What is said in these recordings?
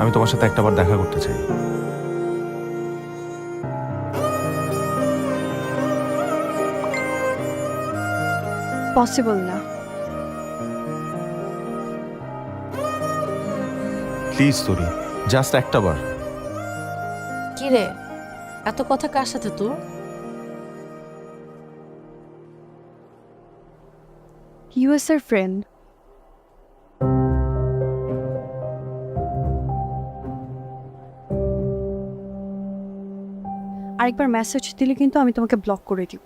আমি তোমার সাথে একটাবার দেখা করতে চাই। পসিবল না। প্লিজ তোরি জাস্ট একটা বার কি রে এত কথা কার সাথে তুই ইউএস এর ফ্রেন্ড আরেকবার মেসেজ দিলে কিন্তু আমি তোমাকে ব্লক করে দিব।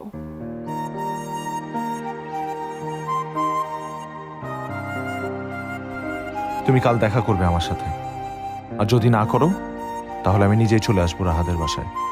তুমি কাল দেখা করবে আমার সাথে। আর যদি না করো, তাহলে আমি নিজেই চলে আসব রাহাদের বাসায়।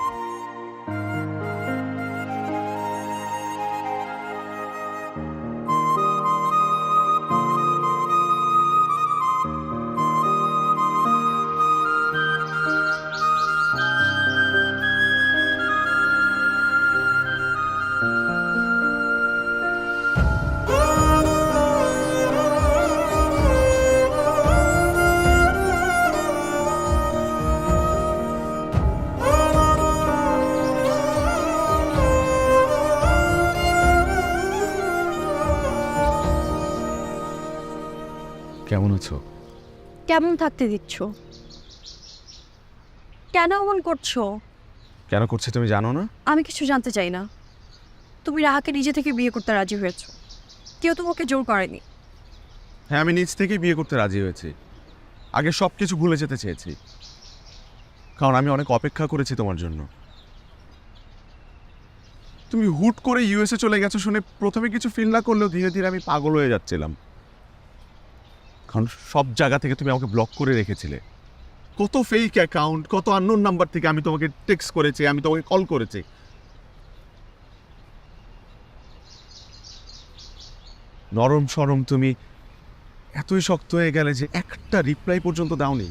কেমন আছো? কেমন থাকতে দিচ্ছ? কেন এমন করছ? কেন করছে তুমি জানো না? আমি কিছু জানতে চাই না। তুমি রাহাকে নিজে থেকে বিয়ে করতে রাজি হয়েছো। কেউ তোমাকে জোর করেনি। হ্যাঁ আমি নিজ থেকেই বিয়ে করতে রাজি হয়েছি। আগে সব কিছু ভুলে যেতে চেয়েছি। কারণ আমি অনেক অপেক্ষা করেছি তোমার জন্য। তুমি হুট করে ইউএসএ চলে গেছো শুনে প্রথমে কিছু ফিল না করলেও ধীরে ধীরে আমি পাগল হয়ে যাচ্ছিলাম। কারণ সব জায়গা থেকে তুমি আমাকে ব্লক করে রেখেছিলে। কত ফেক অ্যাকাউন্ট কত আননোন নাম্বার থেকে আমি তোমাকে টেক্সট করেছি, আমি তোমাকে কল করেছি। নরম সরম তুমি এতই শক্ত হয়ে গেলে যে একটা রিপ্লাই পর্যন্ত দাওনি।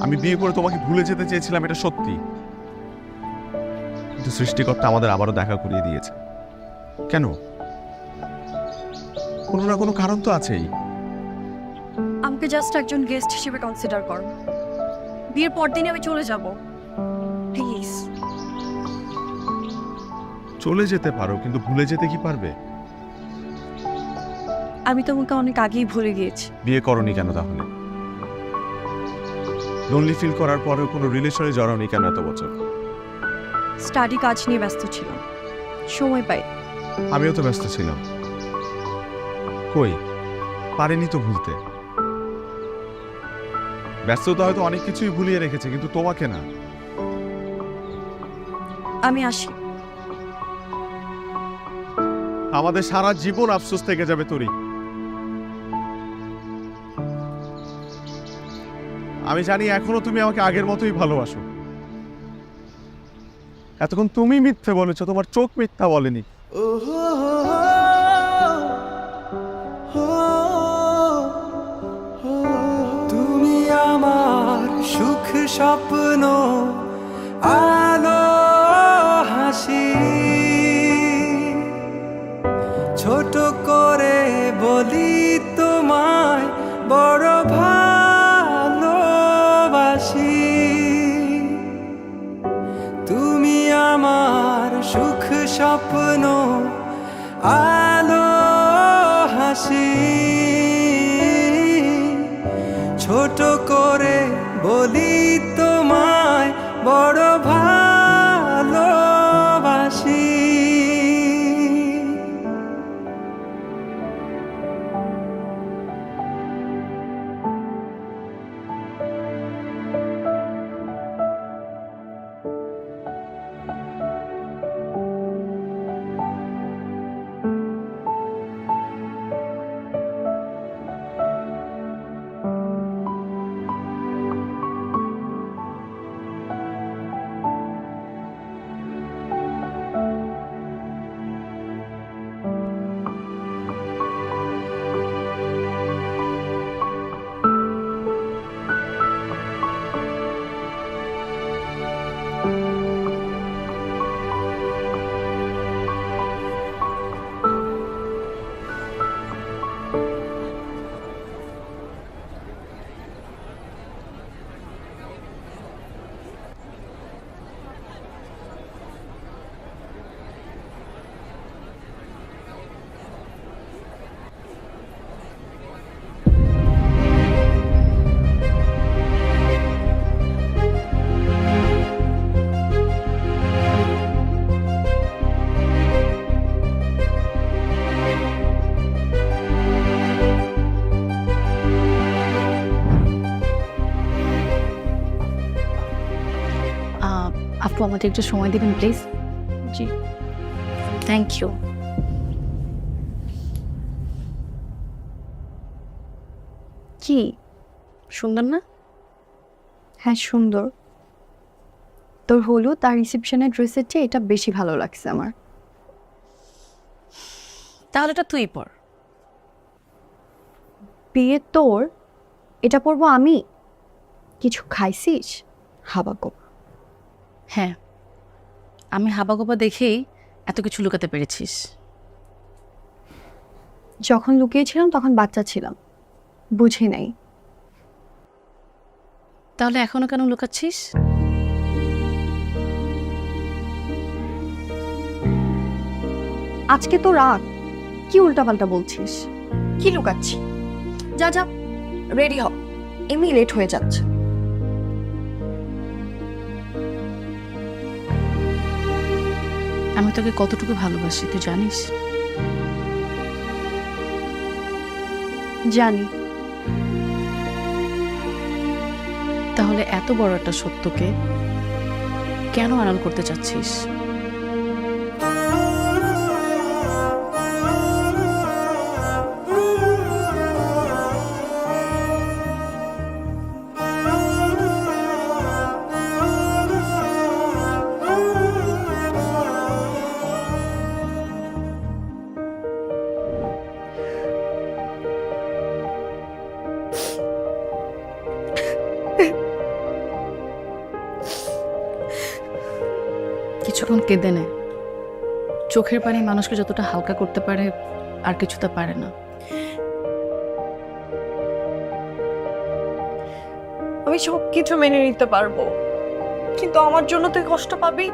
আমি বিয়ে করে তোমাকে ভুলে যেতে চেয়েছিলাম, এটা সত্যি। কিন্তু সৃষ্টিকর্তা আমাদের আবারও দেখা করিয়ে দিয়েছে। কেন? কোনো না কোনো কারণ তো আছেই। আমাকে জাস্ট একজন গেস্ট হিসেবে কনসিডার কর। বিয়ের পর দিনই আমি চলে যাব। প্লিজ চলে যেতে পারো কিন্তু ভুলে যেতে কি পারবে? আমি তোমাকে অনেক আগেই ভুলে গিয়েছি। বিয়ে করনি কেন তাহলে? লোনলি ফিল করার পরেও কোনো রিলেশনে জড়াওনি কেন এত বছর? স্টাডি কাজ নিয়ে ব্যস্ত ছিলাম। সময় পাই। আমিও তো ব্যস্ত ছিলাম। কই? পারেনি তো ভুলতে। ব্যস্ততা হয়তো অনেক কিছুই ভুলিয়ে রেখেছে কিন্তু তোমাকে না। আমি আসি। আমাদের সারা জীবন আফসোস থেকে যাবে তোরই আমি জানি এখনও তুমি আমাকে আগের মতোই ভালোবাসো। এতক্ষণ তুমি মিথ্যে বলেছ তোমার চোখ মিথ্যা বলেনি। স্বপ্ন, আলো, হাসি। ছোট করে বলি তোমায়, বড় ভালোবাসি। তুমি আমার সুখ স্বপ্ন, আলো, হাসি। ছোট করে বলি বড় আমাদের একটু সময় দিবেন প্লিজ জি। থ্যাংক ইউ কি? সুন্দর না? হ্যাঁ সুন্দর। তোর হলুদ আর রিসেপশনের ড্রেসের চেয়ে এটা বেশি ভালো লাগছে আমার। তাহলে এটা তুই পর। বিয়ে তোর? এটা পরবো আমি? কিছু খাইছিস? হাবাকো হ্যাঁ। আমি হাবাগোবা দেখেই এত কিছু লুকাতে পেরেছিস। যখন লুকিয়েছিলাম তখন বাচ্চা ছিলাম। বুঝি নাই। তাহলে এখনও কেন লুকাচ্ছিস? আজকে তো রাত। কি উল্টাপাল্টা বলছিস? কি লুকাচ্ছি? যা যা রেডি হ। এমনি লেট হয়ে যাচ্ছে। আমি তোকে কতটুকু ভালোবাসি, তুই জানিস? জানি। তাহলে এত বড় একটা সত্যকে কেন আড়াল করতে চাচ্ছিস? কেঁদে নে চোখের পানি মানুষকে যতটা হালকা করতে পারে আর কিছু তা পারে না। আমি সব কিছু মেনে নিতে পারব। কিন্তু আমার জন্য তুই কষ্ট পাবি?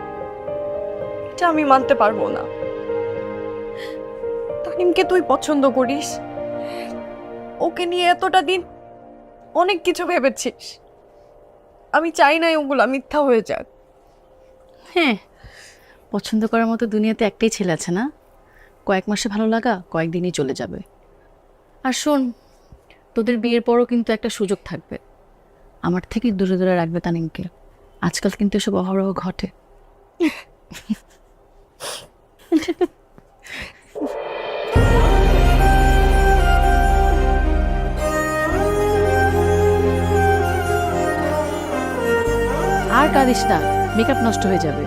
এটা আমি মানতে পারব না। তানিমকে তুই পছন্দ করিস। ওকে নিয়ে এতটা দিন অনেক কিছু ভেবেছিস। আমি চাই না ওগুলা মিথ্যা হয়ে যাক। হ্যাঁ পছন্দ করার মতো দুনিয়াতে একটাই ছেলে আছে না? কয়েক মাসে ভালো লাগা কয়েকদিনই চলে যাবে। আর শোন, তোদের বিয়ের পরও কিন্তু একটা সুযোগ থাকবে। আমার থেকে দূরে দূরে রাখবে তানিমকে। আজকাল কিন্তু এসব অহরহ ঘটে। আর কাঁদিস না মেকআপ নষ্ট হয়ে যাবে।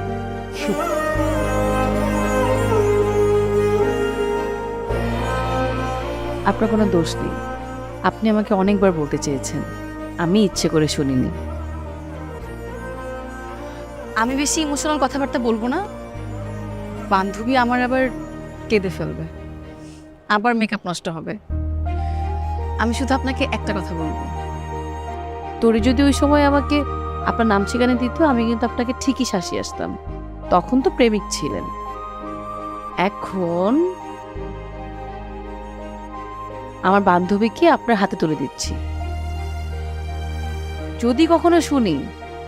আপনার কোনো দোষ নেই। আপনি আমাকে অনেকবার বলতে চেয়েছেন। আমি ইচ্ছে করে শুনিনি। আমি বেশি ইমোশনাল কথাবার্তা বলব না। বান্ধবী আমার আবার কেঁদে ফেলবে। আবার মেকআপ নষ্ট হবে। আমি শুধু আপনাকে একটা কথা বলব। তোরে যদি ওই সময় আমাকে আপনার নাম ঠিকানা দিত আমি কিন্তু আপনাকে ঠিকই শাসিয়ে আসতাম। তখন তো প্রেমিক ছিলেন। এখন আমার বান্ধবীকে আপনার হাতে তুলে দিচ্ছি। যদি কখনো শুনি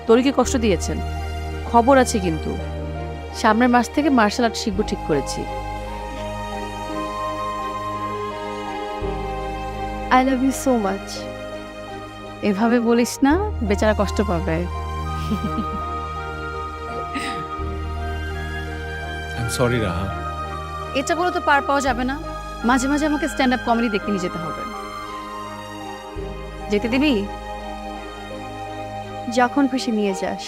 তরিকে কষ্ট দিয়েছেন। খবর আছে কিন্তু। সামনের মাস থেকে মার্শাল আর্ট শিখব ঠিক করেছি। I love you so much এভাবে বলিস না বেচারা কষ্ট পাবে। সরি রাহা। এটা বলে তো পার পাওয়া যাবে না। মাঝে মাঝে আমাকে স্ট্যান্ড আপ কমেডি দেখতে নিয়ে যেতে হবে। যেতে দিবি? যখন খুশি নিয়ে যাস।